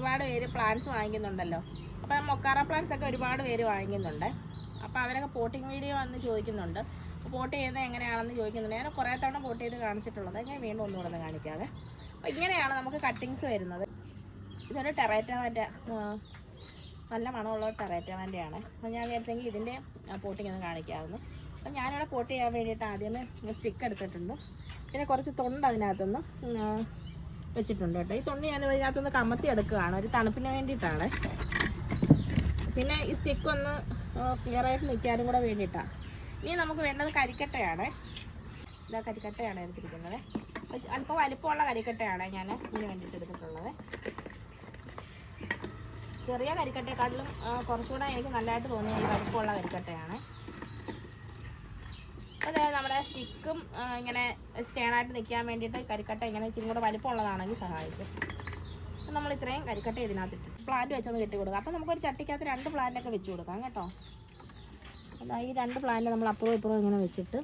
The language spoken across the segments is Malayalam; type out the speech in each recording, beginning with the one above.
ഒരുപാട് പേര് പ്ലാന്റ്സ് വാങ്ങിക്കുന്നുണ്ടല്ലോ. അപ്പോൾ മൊക്കാറ പ്ലാന്റ്സ് ഒക്കെ ഒരുപാട് പേര് വാങ്ങിക്കുന്നുണ്ട്. അപ്പോൾ അവരൊക്കെ പോട്ടിംഗ് വീഡിയോ വന്ന് ചോദിക്കുന്നുണ്ട്. പോട്ട് ചെയ്യുന്നത് എങ്ങനെയാണെന്ന് ചോദിക്കുന്നുണ്ട്. ഞാൻ കുറേ തവണ പോട്ട് ചെയ്ത് കാണിച്ചിട്ടുള്ളത്. ഞാൻ വീണ്ടും ഒന്നുകൂടെ ഒന്ന് കാണിക്കാതെ അപ്പോൾ ഇങ്ങനെയാണ് നമുക്ക് കട്ടിങ്സ് വരുന്നത്. ഇതൊരു ടെറേറ്റാന്റെ നല്ല മണമുള്ള ടെറേറ്റാന്റെ ആണ് അപ്പോൾ ഞാൻ വിചാരിച്ചെങ്കിൽ ഇതിന്റെ പോട്ടിങ് ഒന്ന് കാണിക്കാവുന്നു. അപ്പോൾ ഞാനിവിടെ പോട്ട് ചെയ്യാൻ വേണ്ടിയിട്ട് ആദ്യമേ സ്റ്റിക്ക് എടുത്തിട്ടുണ്ട്. പിന്നെ കുറച്ച് തൊണ്ട് അതിനകത്തുനിന്ന് വെച്ചിട്ടുണ്ട് കേട്ടോ. ഈ തുണി ഞാൻ ഇതിനകത്തുനിന്ന് കമത്തി എടുക്കുകയാണ്. ഒരു തണുപ്പിന് വേണ്ടിയിട്ടാണ്. പിന്നെ ഈ സ്റ്റിക്ക് ഒന്ന് ക്ലിയർ ആയിട്ട് നിൽക്കാനും കൂടെ വേണ്ടിയിട്ടാണ് ഇനി നമുക്ക് വേണ്ടത് കരിക്കട്ടയാണ്. ഇതാ കരിക്കട്ടയാണ് എടുത്തിരിക്കുന്നത്. അല്പം വലിപ്പമുള്ള കരിക്കട്ടയാണ് ഞാൻ ഇതിന് വേണ്ടിയിട്ട് എടുത്തിട്ടുള്ളത്. ചെറിയ കരിക്കട്ടയെക്കാട്ടിലും കുറച്ചുകൂടെ എനിക്ക് നല്ലതായിട്ട് തോന്നിയ വലിപ്പമുള്ള കരിക്കട്ടയാണ്. അതെ നമ്മുടെ സ്റ്റിക്കും ഇങ്ങനെ സ്റ്റേണായിട്ട് നിൽക്കാൻ വേണ്ടിയിട്ട് കരിക്കട്ട ഇങ്ങനെ ഇച്ചിരി കൂടെ വലിപ്പമുള്ളതാണെങ്കിൽ സഹായിക്കും. അപ്പം നമ്മൾ ഇത്രയും കരിക്കട്ട ഇതിനകത്തിട്ട് പ്ലാന്റ് വെച്ചൊന്ന് കെട്ടി കൊടുക്കാം. അപ്പം നമുക്കൊരു ചട്ടിക്കകത്ത് രണ്ട് പ്ലാന്റൊക്കെ വെച്ച് കൊടുക്കാം കേട്ടോ. അതാ ഈ രണ്ട് പ്ലാന്റ് നമ്മൾ അപ്പുറവും ഇപ്പുറവും ഇങ്ങനെ വെച്ചിട്ട്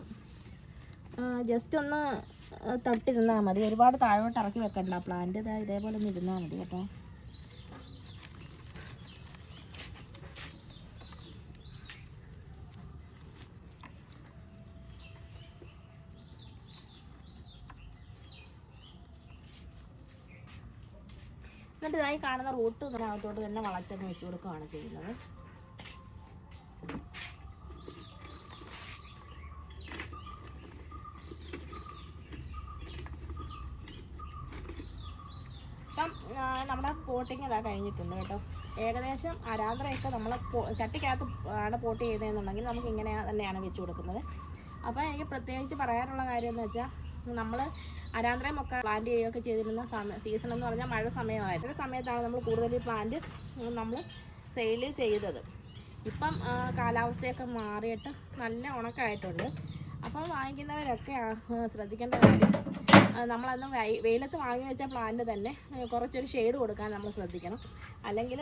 ജസ്റ്റ് ഒന്ന് തട്ടിരുന്നാൽ മതി. ഒരുപാട് താഴോട്ട് ഇറക്കി വെക്കണ്ട പ്ലാന്റ് ഇതാ ഇതേപോലെ ഒന്ന് ഇരുന്നാൽ മതി കേട്ടോ. എന്നിട്ട് ഇതായി കാണുന്ന റൂട്ട് ഇതിനകത്തോട്ട് തന്നെ വളച്ചങ്ങ് വെച്ച് കൊടുക്കുകയാണ് ചെയ്യുന്നത്. നമ്മുടെ പോട്ടിങ് ഇതാ കഴിഞ്ഞിട്ടുണ്ട് കേട്ടോ. ഏകദേശം അരാന്തരയൊക്കെ നമ്മൾ ചട്ടിക്കകത്ത് ആണ് പോട്ട് ചെയ്തതെന്നുണ്ടെങ്കിൽ നമുക്ക് ഇങ്ങനെ തന്നെയാണ് വെച്ച് കൊടുക്കുന്നത്. അപ്പോൾ എനിക്ക് പ്രത്യേകിച്ച് പറയാനുള്ള കാര്യം എന്ന് വെച്ചാൽ നമ്മൾ അരാന്ത്രയമൊക്കെ പ്ലാന്റ് ചെയ്യുകയൊക്കെ ചെയ്തിരുന്ന സമയം സീസൺ എന്ന് പറഞ്ഞാൽ മഴ സമയമായിരുന്നു. ആ സമയത്താണ് നമ്മൾ കൂടുതൽ പ്ലാന്റ് നമ്മൾ സെയിൽ ചെയ്തത്. ഇപ്പം കാലാവസ്ഥയൊക്കെ മാറിയിട്ട് നല്ല ഉണക്കമായിട്ടുണ്ട്. അപ്പം വാങ്ങിക്കുന്നവരൊക്കെ ശ്രദ്ധിക്കേണ്ട കാര്യം നമ്മളന്ന് വെയിലത്ത് വാങ്ങി വെച്ച പ്ലാന്റ് തന്നെ കുറച്ചൊരു ഷെയ്ഡ് കൊടുക്കാൻ നമ്മൾ ശ്രദ്ധിക്കണം. അല്ലെങ്കിൽ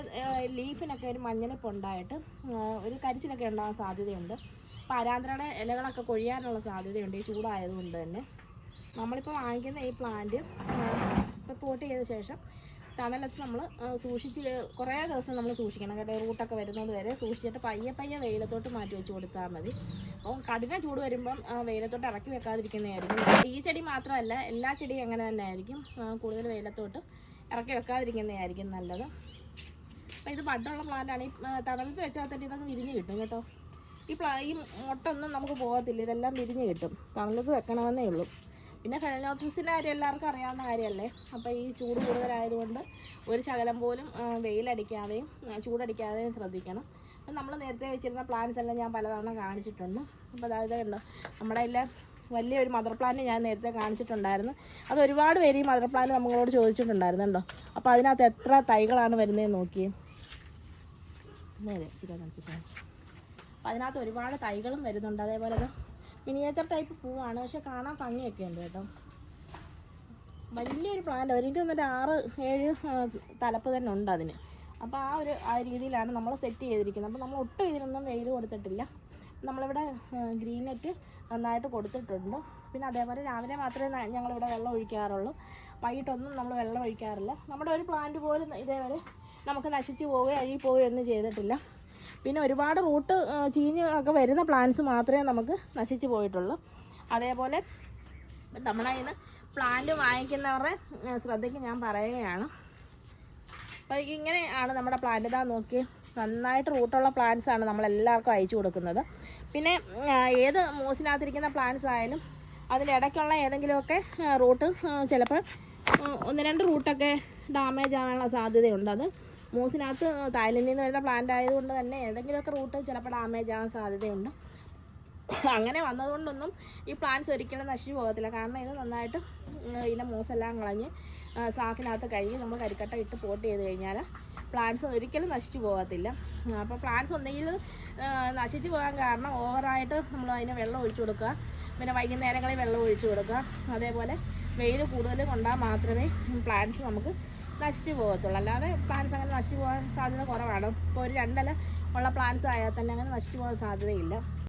ലീഫിനൊക്കെ ഒരു മഞ്ഞളിപ്പ് ഉണ്ടായിട്ട് ഒരു കരിച്ചിലൊക്കെ ഉണ്ടാകാൻ സാധ്യതയുണ്ട്. അപ്പോൾ അരാന്ത്രയുടെ ഇലകളൊക്കെ കൊഴിയാനുള്ള സാധ്യതയുണ്ട് ഈ ചൂടായതുകൊണ്ട് തന്നെ. നമ്മളിപ്പോൾ വാങ്ങിക്കുന്ന ഈ പ്ലാന്റ് ഇപ്പോൾ പോട്ട് ചെയ്ത ശേഷം തണലത്ത് നമ്മൾ സൂക്ഷിച്ച് കുറേ ദിവസം നമ്മൾ സൂക്ഷിക്കണം കേട്ടോ. റൂട്ടൊക്കെ വരുന്നത് വരെ സൂക്ഷിച്ചിട്ട് പയ്യെ പയ്യെ വെയിലത്തോട്ട് മാറ്റി വെച്ച് കൊടുത്താൽ മതി. അപ്പം കഠിന ചൂട് വരുമ്പം വെയിലത്തോട്ട് ഇറക്കി വെക്കാതിരിക്കുന്നതായിരിക്കും. ഈ ചെടി മാത്രമല്ല എല്ലാ ചെടിയും അങ്ങനെ തന്നെ ആയിരിക്കും കൂടുതൽ വെയിലത്തോട്ട് ഇറക്കി വെക്കാതിരിക്കുന്നതായിരിക്കും നല്ലത്. അപ്പം ഇത് ബഡുള്ള പ്ലാന്റാണ് ഈ തണലത്ത് വെച്ചാൽ തന്നെ ഇതൊക്കെ വിരിഞ്ഞ് കിട്ടും കേട്ടോ. ഈ പ്ലാ ഈ മുട്ടൊന്നും നമുക്ക് പോകത്തില്ല. ഇതെല്ലാം വിരിഞ്ഞ് കിട്ടും. തണലത്ത് വെക്കണമെന്നേ ഉള്ളൂ. പിന്നെ ഫെലനോസിസിന്റെ കാര്യം എല്ലാവർക്കും അറിയാവുന്ന കാര്യമല്ലേ? അപ്പോൾ ഈ ചൂട് കൂടുതലായതുകൊണ്ട് ഒരു ശകലം പോലും വെയിലടിക്കാതെയും ചൂടടിക്കാതെയും ശ്രദ്ധിക്കണം. അപ്പം നമ്മൾ നേരത്തെ വെച്ചിരുന്ന പ്ലാന്റ്സ് എല്ലാം ഞാൻ പലതവണ കാണിച്ചിട്ടുണ്ട്. അപ്പോൾ അതായത് കണ്ടോ നമ്മുടെ എല്ലാം വലിയൊരു മദർ പ്ലാന്റ് ഞാൻ നേരത്തെ കാണിച്ചിട്ടുണ്ടായിരുന്നു. അത് ഒരുപാട് പേര് ഈ മദർ പ്ലാന്റ് നമ്മളോട് ചോദിച്ചിട്ടുണ്ടായിരുന്നു കേട്ടോ അപ്പോൾ അതിനകത്ത് എത്ര തൈകളാണ് വരുന്നതെന്ന് നോക്കിയേ. നേരെ അപ്പോൾ അതിനകത്ത് ഒരുപാട് തൈകളും വരുന്നുണ്ട്. അതേപോലെ അത് മിനിയേച്ചർ ടൈപ്പ് പൂവാണ്. പക്ഷെ കാണാൻ ഭംഗിയൊക്കെ ഉണ്ട് കേട്ടോ. വലിയൊരു പ്ലാന്റ് എനിക്ക് വന്നിട്ട് ആറ് ഏഴ് തലപ്പ് തന്നെ ഉണ്ട് അതിന്. അപ്പോൾ ആ ഒരു ആ രീതിയിലാണ് നമ്മൾ സെറ്റ് ചെയ്തിരിക്കുന്നത്. അപ്പോൾ നമ്മൾ ഒട്ടും ഇതിനൊന്നും വെയിൽ കൊടുത്തിട്ടില്ല. നമ്മളിവിടെ ഗ്രീൻ നെറ്റ് നന്നായിട്ട് കൊടുത്തിട്ടുണ്ട്. പിന്നെ അതേപോലെ രാവിലെ മാത്രമേ ഞങ്ങളിവിടെ വെള്ളം ഒഴിക്കാറുള്ളൂ. വൈകിട്ടൊന്നും നമ്മൾ വെള്ളം ഒഴിക്കാറില്ല. നമ്മുടെ ഒരു പ്ലാന്റ് പോലും ഇതേവരെ നമുക്ക് നശിച്ചു പോവുകയോ അഴുകി പോവുകയോ ഒന്നും ചെയ്തിട്ടില്ല. പിന്നെ ഒരുപാട് റൂട്ട് ചീഞ്ഞ് ഒക്കെ വരുന്ന പ്ലാന്റ്സ് മാത്രമേ നമുക്ക് നശിച്ചു പോയിട്ടുള്ളൂ. അതേപോലെ നമ്മളെ ഇന്ന് പ്ലാന്റ് വാങ്ങിക്കുന്നവരുടെ ശ്രദ്ധയ്ക്ക് ഞാൻ പറയുകയാണ്. അപ്പോൾ ഇങ്ങനെയാണ് നമ്മുടെ പ്ലാന്റ് ഇതാ നോക്കി നന്നായിട്ട് റൂട്ടുള്ള പ്ലാന്റ്സ് ആണ് നമ്മൾ എല്ലാവർക്കും അയച്ചു കൊടുക്കുന്നത്. പിന്നെ ഏത് മൂസിനകത്തിരിക്കുന്ന പ്ലാന്റ്സ് ആയാലും അതിനിടയ്ക്കുള്ള ഏതെങ്കിലുമൊക്കെ റൂട്ട് ചിലപ്പോൾ ഒന്ന് രണ്ട് റൂട്ടൊക്കെ ഡാമേജ് ആവാനുള്ള സാധ്യതയുണ്ട്. അത് മൂസിനകത്ത് തായ്ലൻഡിൽ നിന്ന് വരുന്ന പ്ലാന്റ് ആയതുകൊണ്ട് തന്നെ ഏതെങ്കിലുമൊക്കെ റൂട്ട് ചിലപ്പോൾ ഡാമേജ് ആകാൻ സാധ്യതയുണ്ട്. അങ്ങനെ വന്നതുകൊണ്ടൊന്നും ഈ പ്ലാന്റ്സ് ഒരിക്കലും നശിച്ചു പോകത്തില്ല. കാരണം ഇത് നന്നായിട്ട് ഇതിന്റെ മൂസെല്ലാം കളഞ്ഞ് സാഫിനകത്ത് കഴുകി നമ്മൾ കരിക്കട്ട ഇട്ട് പോട്ട് ചെയ്ത് കഴിഞ്ഞാൽ പ്ലാന്റ്സ് ഒരിക്കലും നശിച്ചു പോകത്തില്ല. അപ്പോൾ പ്ലാന്റ്സ് ഒന്നെങ്കിൽ നശിച്ചു പോകാൻ കാരണം ഓവറായിട്ട് നമ്മൾ അതിന് വെള്ളം ഒഴിച്ചു കൊടുക്കുക. പിന്നെ വൈകുന്നേരങ്ങളിൽ വെള്ളം ഒഴിച്ചു കൊടുക്കുക. അതേപോലെ വെയിൽ കൂടുതൽ കൊണ്ടാൽ മാത്രമേ പ്ലാന്റ്സ് നമുക്ക് നശിച്ചു പോകത്തുള്ളൂ. അല്ലാതെ പ്ലാന്റ്സ് അങ്ങനെ നശിച്ചു പോകാൻ സാധ്യത കുറവാണ്. ഇപ്പോൾ ഒരു രണ്ടില ഉള്ള പ്ലാന്റ്സ് ആയാൽ തന്നെ അങ്ങനെ നശിച്ചു പോകാൻ സാധ്യതയില്ല.